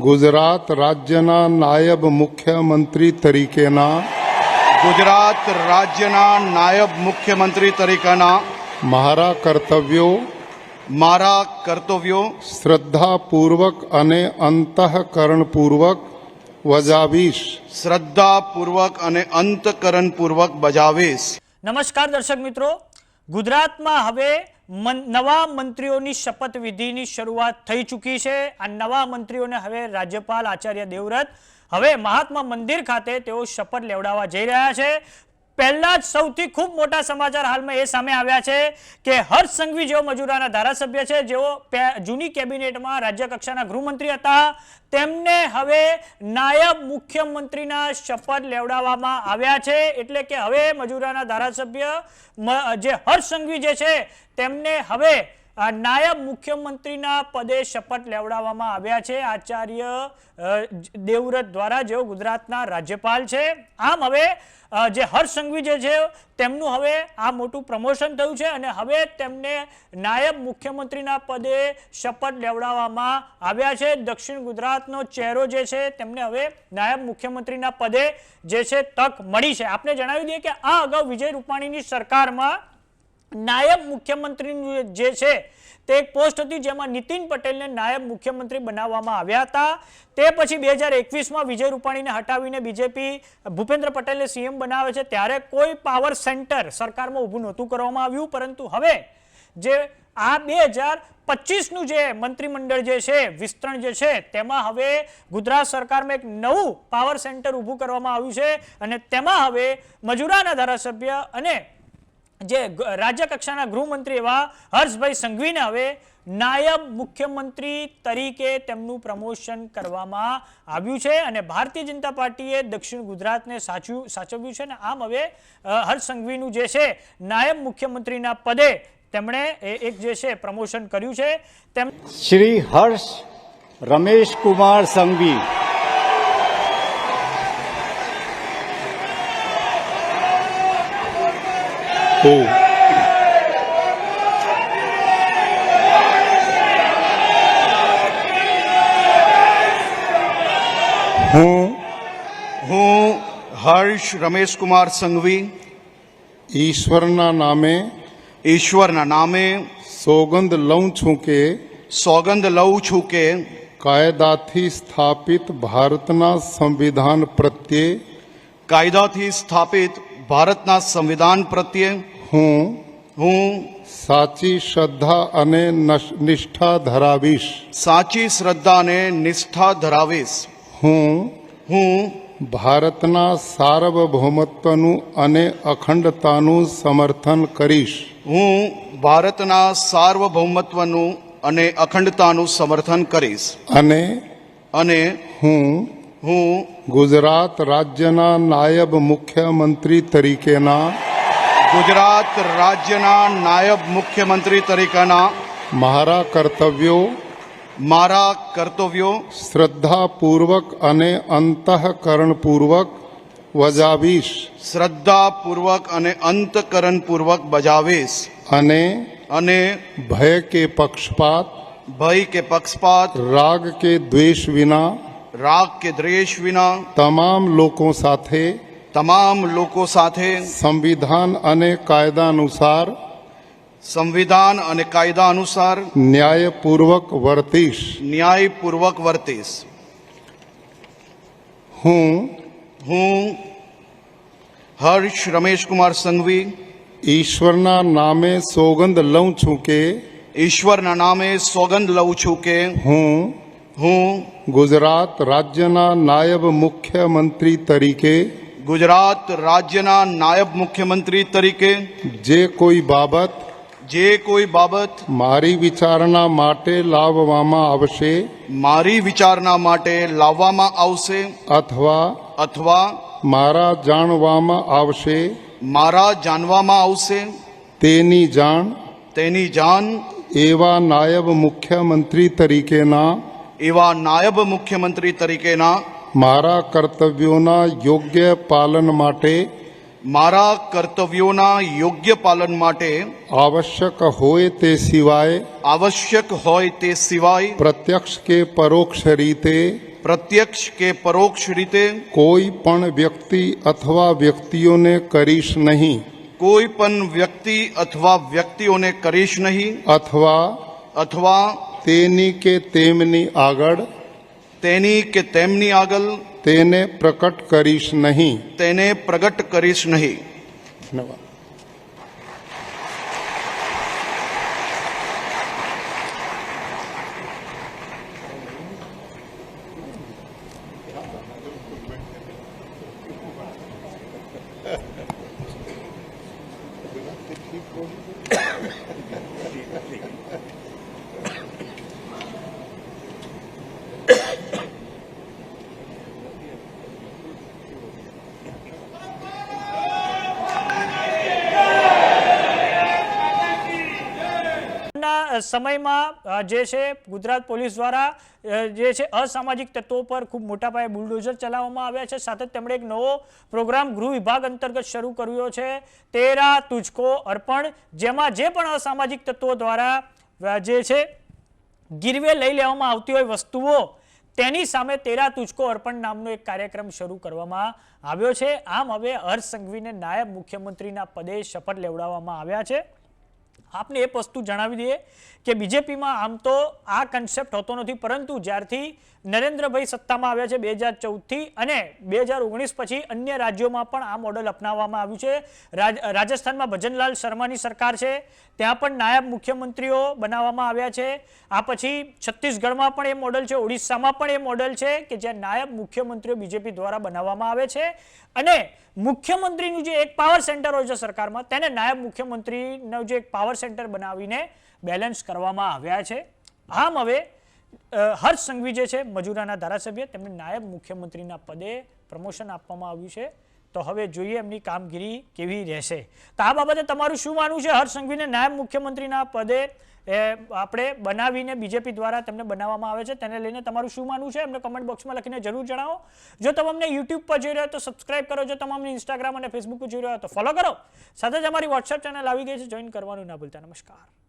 ગુજરાત રાજ્યના નાયબ મુખ્યમંત્રી તરીકેના ગુજરાત રાજ્યના નાયબ મુખ્યમંત્રી તરીકેના મારા કર્તવ્યો મારા કર્તવ્યો શ્રદ્ધાપૂર્વક અને અંતઃકરણપૂર્વક વજાવીશ. શ્રદ્ધાપૂર્વક અને અંતકરણપૂર્વક બજાવીશ. નમસ્કાર દર્શક મિત્રો. ગુજરાતમાં હવે નવા મંત્રીઓની શપથવિધિની શરૂઆત થઈ ચૂકી છે. આ નવા મંત્રીઓને હવે રાજ્યપાલ આચાર્ય દેવવ્રત, હવે મહાત્મા મંદિર ખાતે તેઓ શપથ લેવડાવવા જઈ રહ્યા છે. પહેલા જ સૌથી ખૂબ મોટા સમાચાર હાલમાં એ સામે આવ્યા છે કે હર્ષ સંઘવી જેઓ મજૂરાના ધારાસભ્ય છે, જેઓ જૂની કેબિનેટમાં રાજ્ય કક્ષાના ગૃહમંત્રી હતા, તેમને હવે નાયબ મુખ્યમંત્રીના શપથ લેવડાવવામાં આવ્યા છે. એટલે કે હવે મજૂરાના ધારાસભ્ય જે હર્ષ સંઘવી જે છે, તેમને હવે નાયબ મુખ્યમંત્રીના પદે શપથ લેવડાવવામાં આવ્યા છે. આચાર્ય દેવવ્રત દ્વારા જેઓ ગુજરાતના રાજ્યપાલ છે. આમ હવે જે હર્ષ સંઘવી જે છે, તેમનું હવે આ મોટું પ્રમોશન થયું છે અને હવે તેમને નાયબ મુખ્યમંત્રીના પદે શપથ લેવડાવવામાં આવ્યા છે. દક્ષિણ ગુજરાતનો ચહેરો જે છે, તેમને હવે નાયબ મુખ્યમંત્રીના પદે જે છે, તક મળી છે. આપને જણાવી દઈએ કે આ અગાઉ વિજય રૂપાણીની સરકારમાં નાયબ મુખ્યમંત્રીનું જે છે, તે એક પોસ્ટ હતી જેમાં નીતિન પટેલને નાયબ મુખ્યમંત્રી બનાવવામાં આવ્યા હતા. તે પછી બે હજાર એકવીસમાં વિજય રૂપાણીને હટાવીને બીજેપી ભૂપેન્દ્ર પટેલને સીએમ બનાવે છે, ત્યારે કોઈ પાવર સેન્ટર સરકારમાં ઊભું નહોતું કરવામાં આવ્યું. પરંતુ હવે જે આ બે હજાર પચીસનું જે મંત્રીમંડળ જે છે, વિસ્તરણ જે છે, તેમાં હવે ગુજરાત સરકારમાં એક નવું પાવર સેન્ટર ઊભું કરવામાં આવ્યું છે અને તેમાં હવે મજૂરાના ધારાસભ્ય અને જે રાજ્ય કક્ષાના ગૃહમંત્રી એવા હર્ષભાઈ સંઘવીને હવે નાયબ મુખ્યમંત્રી તરીકે તેમનું પ્રમોશન કરવામાં આવ્યું છે અને ભારતીય જનતા પાર્ટીએ દક્ષિણ ગુજરાતને સાચવ્યું સાચવ્યું છે અને આમ હવે હર્ષ સંઘવીનું જે છે નાયબ મુખ્યમંત્રીના પદે તેમણે એક જે છે પ્રમોશન કર્યું છે. તેમ શ્રી હર્ષ રમેશ કુમાર સંઘવી. હું હું હું હર્ષ રમેશકુમાર સંઘવી ઈશ્વરના નામે ઈશ્વરના નામે સોગંદ લઉં છું કે સોગંદ લઉં છું કે કાયદાથી સ્થાપિત ભારતના સંવિધાન પ્રત્યે કાયદાથી સ્થાપિત ભારતના સંવિધાન પ્રત્યે હું હું સાચી શ્રદ્ધા અને નિષ્ઠા ધરાવીશ. સાચી શ્રદ્ધા અને નિષ્ઠા ધરાવીશ. હું હું ભારતના સાર્વભૌમત્વનું અને અખંડતાનું સમર્થન કરીશ. હું ભારતના સાર્વભૌમત્વનું અને અખંડતાનું સમર્થન કરીશ. અને અને હું હું ગુજરાત રાજ્યના નાયબ મુખ્યમંત્રી તરીકેના ગુજરાત રાજ્યના નાયબ મુખ્યમંત્રી તરીકેના મારા કર્તવ્યો મારા કર્તવ્યો શ્રદ્ધાપૂર્વક અને અંતઃકરણપૂર્વક વજાવીશ. શ્રદ્ધાપૂર્વક અને અંતકરણપૂર્વક બજાવીશ. અને અને ભય કે પક્ષપાત ભય કે પક્ષપાત રાગ કે દ્વેષ વિના રાગ કે દ્વેષ વિના તમામ લોકો સાથે તમામ લોકો સાથે સંવિધાન અને કાયદા અનુસાર સંવિધાન અને કાયદા અનુસાર ન્યાયપૂર્વક વર્તીશ ન્યાયપૂર્વક વર્તીશ હું હું હર્ષ રમેશકુમાર સંઘવી ઈશ્વરના નામે સોગંદ લઉં છું કે ઈશ્વરના નામે સોગંદ લઉં છું કે હું હું ગુજરાત રાજ્યના નાયબ મુખ્યમંત્રી તરીકે ગુજરાત રાજ્યના નાયબ મુખ્યમંત્રી તરીકે જે કોઈ બાબત જે કોઈ બાબત મારી વિચારણા માટે લાવવામાં આવશે મારી વિચારણા માટે લાવવામાં આવશે અથવા અથવા મારા જાણવામાં આવશે મારા જાણવામાં આવશે તેની જાણ તેની જાણ એવા નાયબ મુખ્યમંત્રી તરીકેના એવા નાયબ મુખ્યમંત્રી તરીકેના મારા કર્તવ્યોના યોગ્ય પાલન માટે મારા કર્તવ્યોના યોગ્ય પાલન માટે આવશ્યક હોય તે સિવાય આવશ્યક હોય તે સિવાય પ્રત્યક્ષ કે પરોક્ષ રીતે પ્રત્યક્ષ કે પરોક્ષ રીતે કોઈ પણ વ્યક્તિ અથવા વ્યક્તિઓને કરીશ નહીં. કોઈ પણ વ્યક્તિ અથવા વ્યક્તિઓને કરીશ નહીં અથવા અથવા તેની કે તેમની આગળ તેની કે તેમની આગળ તેને પ્રકટ કરીશ નહીં. તેને પ્રગટ કરીશ નહીં. ધન્યવાદ ના સમયમાં જે છે, ગુજરાત પોલીસ દ્વારા જે છે, અસામાજિક તત્વો પર ખૂબ મોટા પાયે બુલડોઝર ચલાવવામાં આવ્યા છે. સાથે તેમણે એક નવો પ્રોગ્રામ ગૃહ વિભાગ અંતર્ગત શરૂ કર્યો છે. તેરા તુજકો અર્પણ, જેમાં જે પણ અસામાજિક તત્વો દ્વારા જે છે, ગીરવે લઈ લેવામાં આવતી હોય વસ્તુઓ, તેની સામે તેરા તુજકો અર્પણ નામનો એક કાર્યક્રમ શરૂ કરવામાં આવ્યો છે. આમ હવે હર્ષ સંઘવીને નાયબ મુખ્યમંત્રીના પદે શપથ લેવડાવવામાં આવ્યા છે. આપને એક વસ્તુ જણાવી દઈએ કે બીજેપીમાં આમ તો આ કન્સેપ્ટ હોતો નથી, પરંતુ જ્યારથી નરેન્દ્રભાઈ સત્તામાં આવ્યા છે બે હજાર ચૌદથી અને બે હજાર ઓગણીસ પછી અન્ય રાજ્યોમાં પણ આ મોડલ અપનાવવામાં આવ્યું છે. રાજ, રાજસ્થાનમાં ભજનલાલ શર્માની સરકાર છે, ત્યાં પણ નાયબ મુખ્યમંત્રીઓ બનાવવામાં આવ્યા છે. આ પછી છત્તીસગઢમાં પણ એ મોડલ છે, ઓડિશામાં પણ એ મોડલ છે કે જ્યાં નાયબ મુખ્યમંત્રીઓ બીજેપી દ્વારા બનાવવામાં આવે છે. અને મુખ્યમંત્રીનું જે એક પાવર સેન્ટર હોય છે સરકારમાં, તેને નાયબ મુખ્યમંત્રીનું જે એક પાવર સેન્ટર બનાવીને બેલેન્સ કરવામાં આવ્યા છે. આમ હવે હર્ષ સંઘવી જે છે, મજૂરાના ધારાસભ્ય, તેમને નાયબ મુખ્યમંત્રીના પદે પ્રમોશન આપવામાં આવ્યું છે. તો હવે જોઈએ એમની કામગીરી કેવી રહેશે. તો આ બાબતે તમારું શું માનવું છે? હર્ષ સંઘવીને નાયબ મુખ્યમંત્રીના પદે એ, આપણે બનાવીને બીજેપી દ્વારા તેમને બનાવવામાં આવે છે. તેને લઈને તમારું શું માનવું છે? એમને કમેન્ટ બોક્સમાં લખીને જરૂર જણાવો. જો તમે અમને યુટ્યુબ પર જોઈ રહ્યા તો સબસ્ક્રાઇબ કરો. જો તમે અમને ઇન્સ્ટાગ્રામ અને ફેસબુક પર જોઈ રહ્યા તો ફોલો કરો. સાથે જ અમારી વોટ્સએપ ચેનલ આવી ગઈ છે. જોઈન કરવાનું ના ભૂલતા. નમસ્કાર.